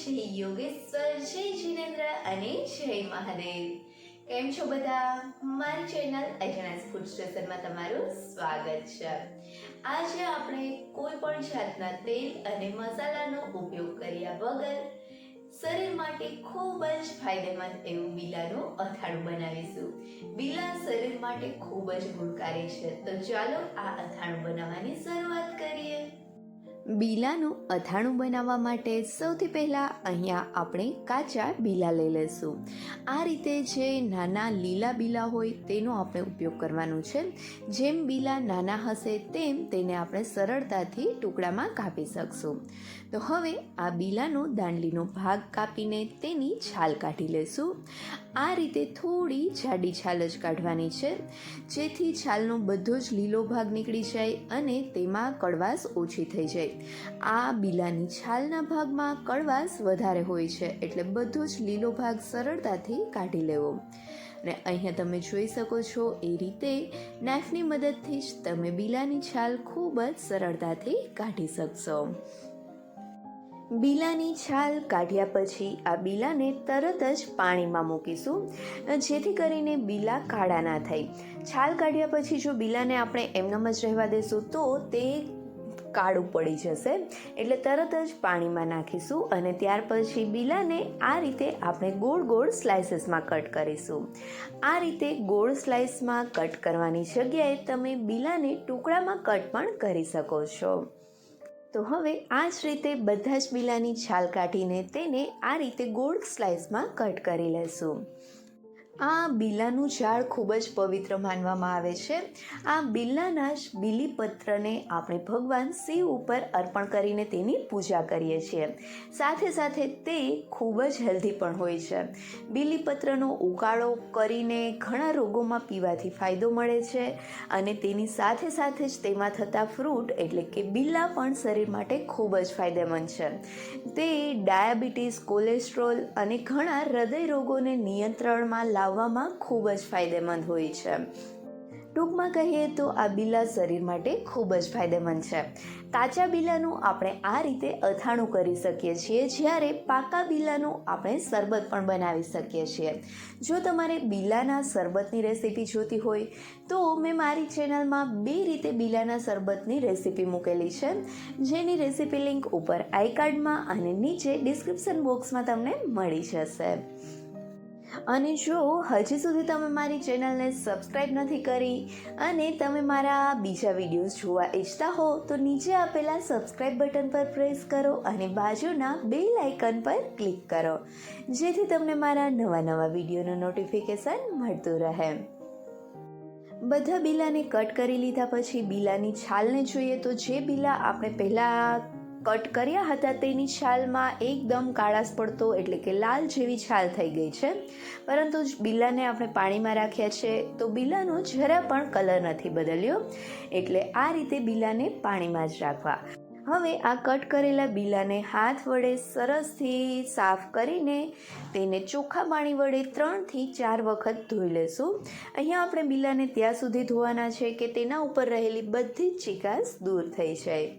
જય યોગેશ્વર જય જીનેન્દ્ર અને જય મહાદેવ. કેમ છો બધા? મારી ચેનલ અજાણાસ ફૂડ સ્ટેશનમાં તમારું સ્વાગત છે. આજે આપણે કોઈ પણ જાતના તેલ અને મસાલાનો ઉપયોગ કર્યા વગર શરીર માટે ખૂબ જ ફાયદેમંદ એવું બીલાનું અથાણું બનાવીશું. બીલા શરીર માટે ખૂબ જ ગુણકારી છે. તો ચાલો આ અથાણું બનાવવાની શરૂઆત કરીએ. બીલાનું અથાણું બનાવવા માટે સૌથી પહેલાં અહીંયા આપણે કાચા બીલા લઈ લઈશું. આ રીતે જે નાના લીલા બીલા હોય તેનો આપણે ઉપયોગ કરવાનો છે. જેમ બીલા નાના હશે તેમ તેને આપણે સરળતાથી ટુકડામાં કાપી શકશું. તો હવે આ બીલાનો દાંડલીનો ભાગ કાપીને તેની છાલ કાઢી લઈશું આ રીતે થોડી જાડી છાલ જ કાઢવાની છે, જેથી છાલનો બધો જ લીલો ભાગ નીકળી જાય અને તેમાં કડવાશ ઓછી થઈ જાય. આ બીલાની છાલના ભાગમાં કડવાશ વધારે હોય છે, એટલે બધો જ લીલો ભાગ સરળતાથી કાઢી લેવો. અને અહીંયા તમે જોઈ શકો છો, એ રીતે નાઇફની મદદથી જ તમે બીલાની છાલ ખૂબ જ સરળતાથી કાઢી શકશો. બીલાની છાલ કાઢ્યા પછી આ બીલાને તરત જ પાણીમાં મૂકીશું. જેથી કરીને બીલા કાળા ના થાય. છાલ કાઢ્યા પછી જો બીલાને આપણે એમનેમ જ રહેવા દેશું તો તે કાળું પડી જશે. એટલે તરત જ પાણીમાં નાખીશું અને ત્યાર પછી બીલાને આ રીતે આપણે ગોળ ગોળ સ્લાઇસીસમાં કટ કરીશું. આ રીતે ગોળ સ્લાઇસમાં કટ કરવાની જગ્યાએ તમે બીલાને ટુકડામાં કટ પણ કરી શકો છો. તો હવે આ જ રીતે બધા જ બીલાની છાલ કાઢીને તેને આ રીતે ગોળ સ્લાઇસમાં કટ કરી લેશું. આ બિલાનું ઝાડ ખૂબ જ પવિત્ર માનવામાં આવે છે. આ બિલ્લાના જ બીલીપત્રને આપણે ભગવાન શિવ ઉપર અર્પણ કરીને તેની પૂજા કરીએ છીએ. સાથે સાથે તે ખૂબ જ હેલ્ધી પણ હોય છે. બીલીપત્રનો ઉકાળો કરીને ઘણા રોગોમાં પીવાથી ફાયદો મળે છે અને તેની સાથે સાથે જ તેમાં થતા ફ્રૂટ એટલે કે બિલ્લા પણ શરીર માટે ખૂબ જ ફાયદેમંદ છે. તે ડાયાબિટીસ, કોલેસ્ટ્રોલ અને ઘણા હૃદય રોગોને નિયંત્રણમાં લાવવામાં ખૂબ જ ફાયદેમંદ હોય છે. ટૂંકમાં કહીએ તો આ બિલા શરીર માટે ખૂબ જ ફાયદેમંદ છે. કાચા બિલાનું આપણે આ રીતે અથાણું કરી શકીએ છીએ, જ્યારે પાકા બિલાનું આપણે શરબત પણ બનાવી શકીએ છીએ. જો તમારે બિલાના શરબતની રેસીપી જોતી હોય, તો મેં મારી ચેનલમાં બે રીતે બિલાના શરબતની રેસીપી મૂકેલી છે. જેની રેસીપી લિંક ઉપર આઈ કાર્ડમાં અને નીચે ડિસ્ક્રિપ્શન બોક્સમાં તમને મળી જશે. અને જો હજી સુધી તમે મારી ચેનલને સબસ્ક્રાઈબ નથી કરી અને તમે મારા બીજા વિડીયોઝ જોવા ઈચ્છતા હો, તો નીચે આપેલા સબસ્ક્રાઈબ બટન પર પ્રેસ કરો અને બાજુના બેલ આઇકન પર ક્લિક કરો, જેથી તમને મારા નવા નવા વિડીયોનું નોટિફિકેશન મળતું રહે. બધા બિલાને કટ કરી લીધા પછી બિલાની છાલને જોઈએ તો જે બિલા આપણે પહેલાં કટ કર્યા હતા તેની છાલમાં એકદમ કાળાશ પડતો, એટલે કે લાલ જેવી છાલ થઈ ગઈ છે. પરંતુ બિલાને આપણે પાણીમાં રાખ્યા છે, તો બિલાનો જરા પણ કલર નથી બદલ્યો, એટલે આ રીતે બિલાને પાણીમાં જ રાખવા. હવે આ કટ કરેલા બિલાને હાથ વડે સરસથી સાફ કરીને તેને ચોખ્ખા પાણી વડે ત્રણથી ચાર વખત ધોઈ લેશું. અહીંયા આપણે બિલાને ત્યાં સુધી ધોવાના છે કે તેના ઉપર રહેલી બધી જ ચિકાસ દૂર થઈ જાય.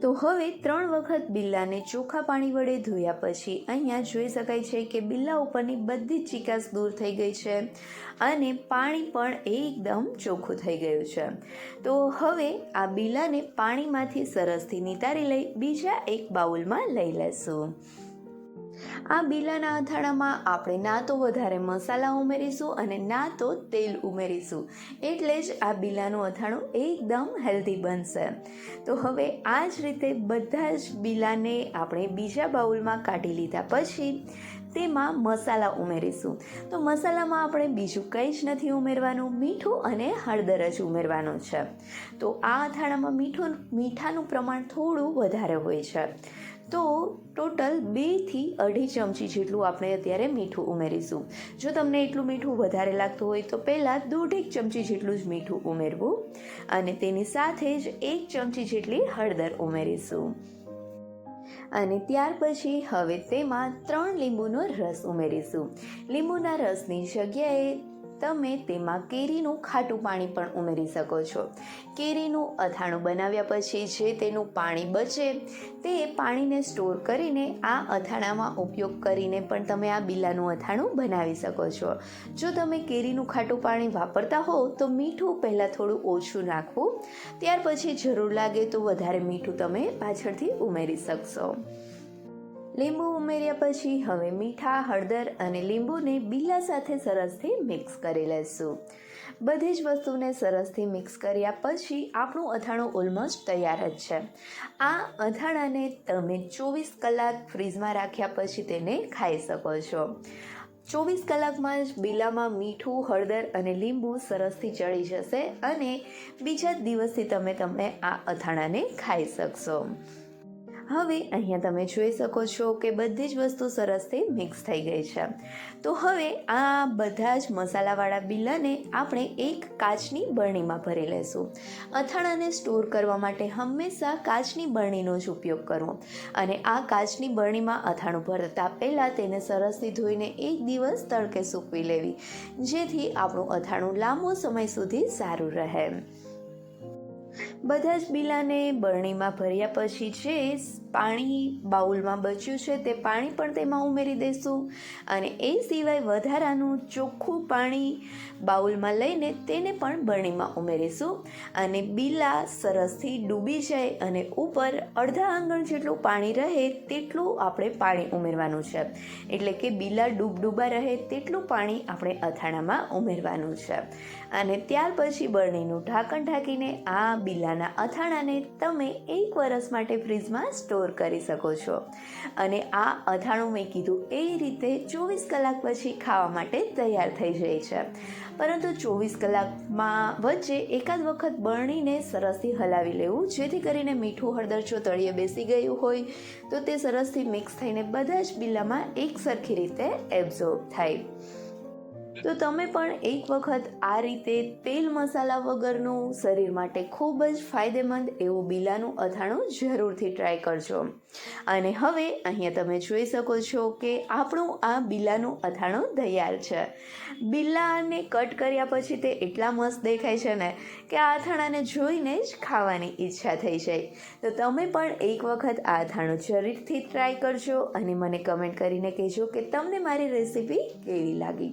તો હવે ત્રણ વખત બિલ્લાને ચોખ્ખા પાણી વડે ધોયા પછી અહીંયા જોઈ શકાય છે કે બિલ્લા ઉપરની બધી ચિકાસ દૂર થઈ ગઈ છે અને પાણી પણ એકદમ ચોખ્ખું થઈ ગયું છે. તો હવે આ બિલ્લાને પાણીમાંથી સરસથી નિતારી લઈ બીજા એક બાઉલમાં લઈ લેશું. આ બીલાના અથાણામાં આપણે ના તો વધારે મસાલા ઉમેરીશું અને ના તો તેલ ઉમેરીશું. એટલે જ આ બીલાનું અથાણું એકદમ હેલ્ધી બનશે. તો હવે આ જ રીતે બધા જ બીલાને આપણે બીજા બાઉલમાં કાઢી લીધા પછી તેમાં મસાલા ઉમેરીશું. તો મસાલામાં આપણે બીજું કંઈ જ નથી ઉમેરવાનું, મીઠું અને હળદર જ ઉમેરવાનું છે. તો આ અથાણામાં મીઠું, મીઠાનું પ્રમાણ થોડું વધારે હોય છે. તો ટોટલ બેથી અઢી ચમચી જેટલું આપણે અત્યારે મીઠું ઉમેરીશું. જો તમને એટલું મીઠું વધારે લાગતું હોય તો પહેલાં દોઢેક ચમચી જેટલું જ મીઠું ઉમેરવું અને તેની સાથે જ એક ચમચી જેટલી હળદર ઉમેરીશું. અને ત્યાર પછી હવે તેમાં ત્રણ લીંબુનો રસ ઉમેરીશું. લીંબુના રસની જગ્યાએ તમે તેમાં કેરીનું ખાટું પાણી પણ ઉમેરી શકો છો. કેરીનું અથાણું બનાવ્યા પછી જે તેનું પાણી બચે, તે પાણીને સ્ટોર કરીને આ અથાણામાં ઉપયોગ કરીને પણ તમે આ બિલાનું અથાણું બનાવી શકો છો. જો તમે કેરીનું ખાટું પાણી વાપરતા હો, તો મીઠું પહેલાં થોડું ઓછું નાખવું, ત્યાર પછી જરૂર લાગે તો વધારે મીઠું તમે પાછળથી ઉમેરી શકશો. લીંબુ ઉમેર્યા પછી હવે મીઠા, હળદર અને લીંબુને બીલા સાથે સરસથી મિક્સ કરી લેશું. બધી જ વસ્તુને સરસથી મિક્સ કર્યા પછી આપણું અથાણું ઓલમોસ્ટ તૈયાર જ છે. આ અથાણાને તમે ચોવીસ કલાક ફ્રીઝમાં રાખ્યા પછી તેને ખાઈ શકો છો. ચોવીસ કલાકમાં જ બીલામાં મીઠું, હળદર અને લીંબુ સરસથી ચડી જશે અને બીજા દિવસથી તમે તમે આ અથાણાને ખાઈ શકશો. હવે અહીંયા તમે જોઈ શકો છો કે બધી જ વસ્તુ સરસથી મિક્સ થઈ ગઈ છે. તો હવે આ બધા જ મસાલાવાળા બિલાને આપણે એક કાચની બરણીમાં ભરી લેશું. અથાણાને સ્ટોર કરવા માટે હંમેશા કાચની બરણીનો જ ઉપયોગ કરવો. અને આ કાચની બરણીમાં અથાણું ભરતા પહેલાં તેને સરસથી ધોઈને એક દિવસ તડકે સૂકવી લેવી, જેથી આપણું અથાણું લાંબો સમય સુધી સારું રહે. બધા જ બિલાને બરણીમાં ભર્યા પછી જે પાણી બાઉલમાં બચ્યું છે તે પાણી પણ તેમાં ઉમેરી દઈશું અને એ સિવાય વધારાનું ચોખ્ખું પાણી બાઉલમાં લઈને તેને પણ બરણીમાં ઉમેરીશું અને બિલા સરસથી ડૂબી જાય અને ઉપર અડધા આંગણ જેટલું પાણી રહે તેટલું આપણે પાણી ઉમેરવાનું છે. એટલે કે બિલા ડૂબ ડૂબા રહે તેટલું પાણી આપણે અથાણામાં ઉમેરવાનું છે. અને ત્યાર પછી બરણીનું ઢાંકણ ઢાંકીને આ બિલાના અથાણાને તમે એક વરસ માટે ફ્રીજમાં સ્ટોર કરી શકો છો. અને આ અથાણું મેં કીધું એ રીતે ચોવીસ કલાક પછી ખાવા માટે તૈયાર થઈ જાય છે. પરંતુ ચોવીસ કલાકમાં વચ્ચે એકાદ વખત બરણીને સરસથી હલાવી લેવું, જેથી કરીને મીઠું હળદર જો તળિયે બેસી ગયું હોય, તો તે સરસથી મિક્સ થઈને બધા જ બિલામાં એક સરખી રીતે એબ્ઝોર્બ થાય. તો તમે પણ એક વખત આ રીતે તેલ મસાલા વગરનું શરીર માટે ખૂબ જ ફાયદેમંદ એવું બિલાનું અથાણું જરૂરથી ટ્રાય કરજો. અને હવે અહીંયા તમે જોઈ શકો છો કે આપણું આ બિલાનું અથાણું તૈયાર છે. બિલાને કટ કર્યા પછી તે એટલા મસ્ત દેખાય છે ને કે આ અથાણાને જોઈને જ ખાવાની ઈચ્છા થઈ જાય. તો તમે પણ એક વખત આ અથાણું જરૂરથી ટ્રાય કરજો અને મને કમેન્ટ કરીને કહેજો કે તમને મારી રેસીપી કેવી લાગી.